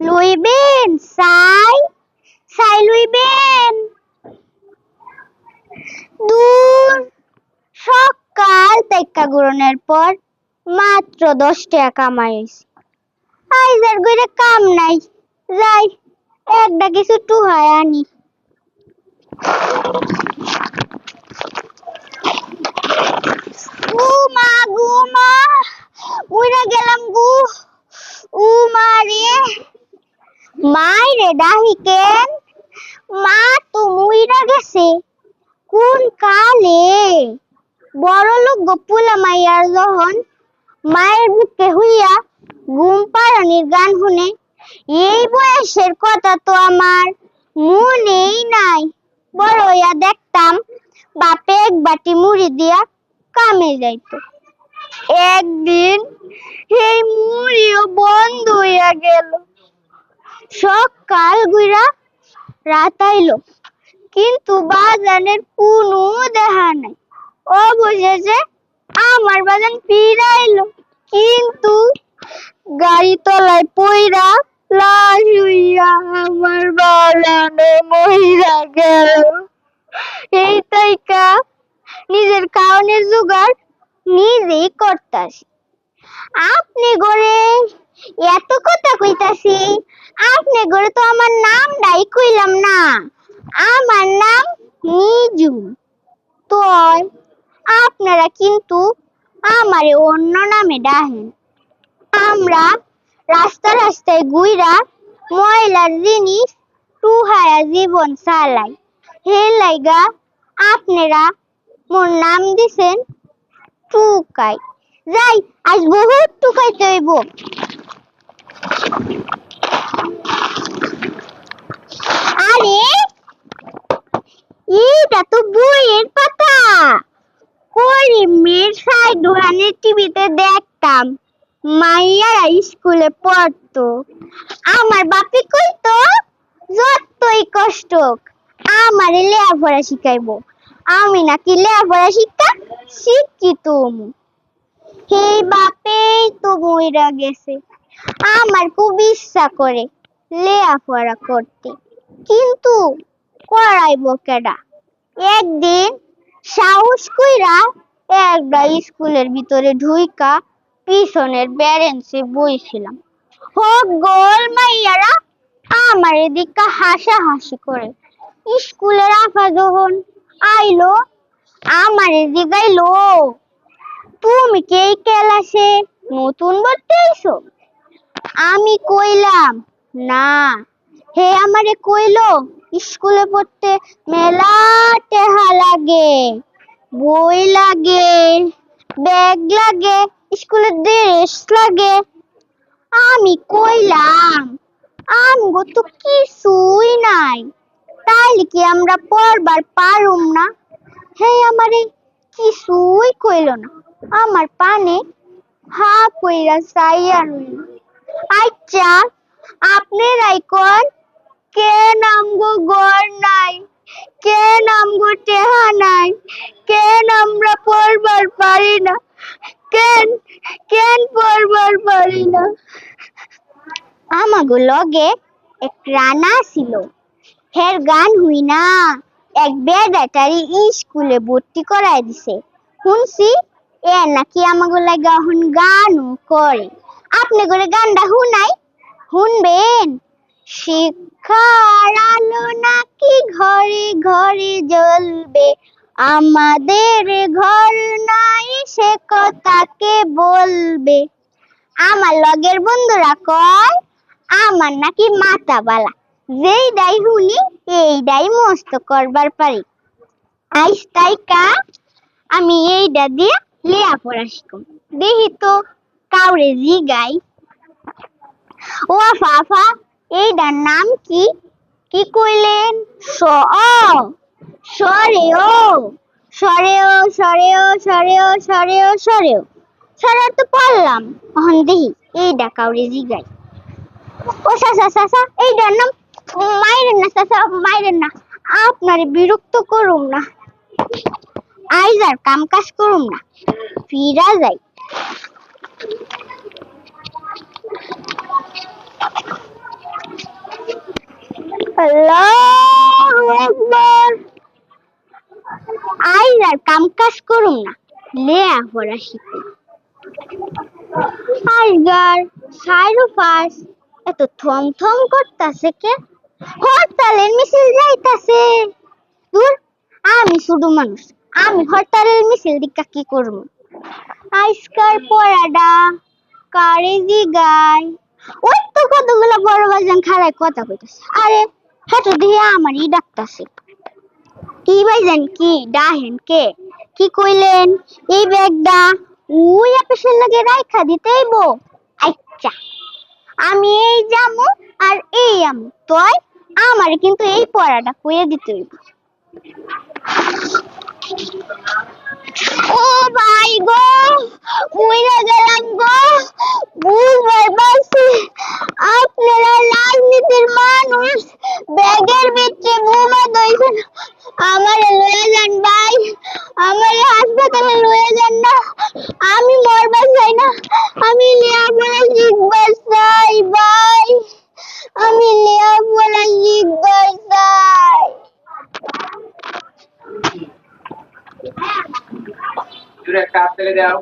লইবেন সাই সাই লইবেন দূর সকাল তেক্কা গুড়নের পর মাত্র দশ টাকা কামাই হয়েছে আইজার গইরে কাম নাই। যাই, একটা কিছু টুহায় আনি ও মা গো মা উইরা গেলাম গু ও মা রে কেন? মা তো মুইরা গেছে। কোন কালে? বড় লোক গপুলা মাইয়ার যখন মায়ের বুকে হইয়া ঘুম পাড়ানির গান শুনে, এই বয়সের কথা তো আমার মনেই নাই। বড় হইয়া দেখতাম বাপে এক বাটি মুড়ি দিয়া কামে যাইতো। একদিন এই মুড়িও বন্ধ হইয়া গেল। সকাল গুইরা রাত আইলো কিন্তু বাজানের কোনো দেখা নাই। অবশেষে আমার বাজান ফিরাইলো। কিন্তু গাড়ি তলায় পইরা লাশ হইয়া আমার বাজানে মহিলা গেল। এই তাইকা নিজের কারণের জোগাড় নিজেই করতাছি। আপনি গড়ে এত কথা কইতাছি, আপনি গড়ে তো আমার নাম ডাই কইলাম না। আমার নাম নিজু তো আপনারা কিন্তু আমারে অন্য নামে ডাহেন আমরা রাস্তা রাস্তায় গুইরা ময়লার জিনিস টুহায়া জীবন চালাই। হে লাইগা, আপনারা মোর নাম দিছেন টুকাই। যাই, আজ বহুত টুকাইতে হইব আরে এটা তো বইয়ের পাতা। করিমের সাইড দোকানে টিভিতে দেখতাম, মাইয়ারা স্কুলে পড়তো। আমার বাপি কইতো, যতই কষ্ট আমার লেখাপড়া শিখাইবো। আমি নাকি লেখাপড়া শিক্ষা হমু। সেই বাপেই তো মইরা গেছে। আমার খুব ইচ্ছা করে লেখাপড়া করতে। কিন্তু করাইবো কেডা? একদিন সাহস কইরা একটা স্কুলের ভিতরে ঢুইকা পিছনের বেরেন্সে বইছিলাম। হোক গোল মাইয়ারা আমার এদিকে হাসাহাসি করে। স্কুলের আফা যখন আইলো, আমার জিগাইলো তুমি কে এই ক্লাসে নতুন ভর্তি হইছো? আমি কইলাম, না। হে আমারে কইলো, স্কুলে পড়তে মেলা টেহা লাগে, বই লাগে, ব্যাগ লাগে, স্কুলের ড্রেস লাগে। আমি কইলাম, আমগো তো কিছুই নাই, তাইলে কি আমরা পড়বার পারুম না? হে আমারে কিছুই কইল না, আমার পানে হা কইরা চাইয়া রইল। আচ্ছা আপনারাই কোন কে নামগো গড় নাই? কে নামগো টেহা নাই? কেন আমরা পড়বার পারি না? কেন কেন পড়বার পারি না? আমাগো লগে এক রানা ছিল। হের গান হুই না। এক বেদাটারি স্কুলে ভর্তি করায় দিছে। শুনছি এ নাকি আমাগো লাগা এখন গানও করে। আপনি করে গানটা হুনাই। শুনবেন শিক্ষার আলো নাকি ঘরে ঘরে জ্বলবে? আমাদের ঘর নাই, সে কথাকে বলবে। আমার লগের বন্ধুরা কয়, আমার নাকি মাথা বালা। যেই ডাই হুনি, এই ডাই মস্ত করবার পারি। আইস তাই তাইকা আমি এইটা দিয়ে লেয়া পড়া শিখুম। দেখি তো কাউরে জিগাই। ও আফা আফা এইটার নাম কি? কি কইলেন স, অ, সরে, ও সরে ও সরে ও, সরে তো পারলাম। এখন দেখি এইটা কাউরে জিগাই ও সাসা সাসা এইটার নাম মাইরেন না সাসা মাইরেন না। আপনারে বিরক্ত করুম না। আইজার কাম কাজ করুম না। ফিরা যাই। আর কাম কাজ করুম না। লেয়া পড়া সাইরো পাস এত থম থম কে? হরতালের মিছিল যাইতাছে। দূর, আমি শুধু মানুষ, আমি হরতালের মিছিল দিকা কি করব আইসকার পড়াডা কারে জিগাই ওই তো কতগুলো বড় বাজান খাড়ায় কথা কইতাছে। আরে হেটো দিয়ে আমারই ডাকতাছে কি ভাইজান কি ডাহেন কে, কি কইলেন? এই ব্যাগটা ওই আকাশের লাগে রাইখা দিতেই বো আচ্ছা আমি এই যামু আর এই আমু, তোই আমার কিন্তু এই পড়াটা কইয়ে দিতে হইব ও ভাই গো উইরা গেলাম গো বুঝবার পারছি আপনারা রাজনীতির মানুষ। ব্যাগের ভিতরে বোমা দইছেন আমারে লয়ে যান ভাই। আমারে হাসপাতালে লয়ে যান না। আমি মরবার চাই না। আমি লেয়াপড়া শিখবার চাই ভাই। আমি লেয়াপড়া শিখবার চাই। একটা হাত দাও।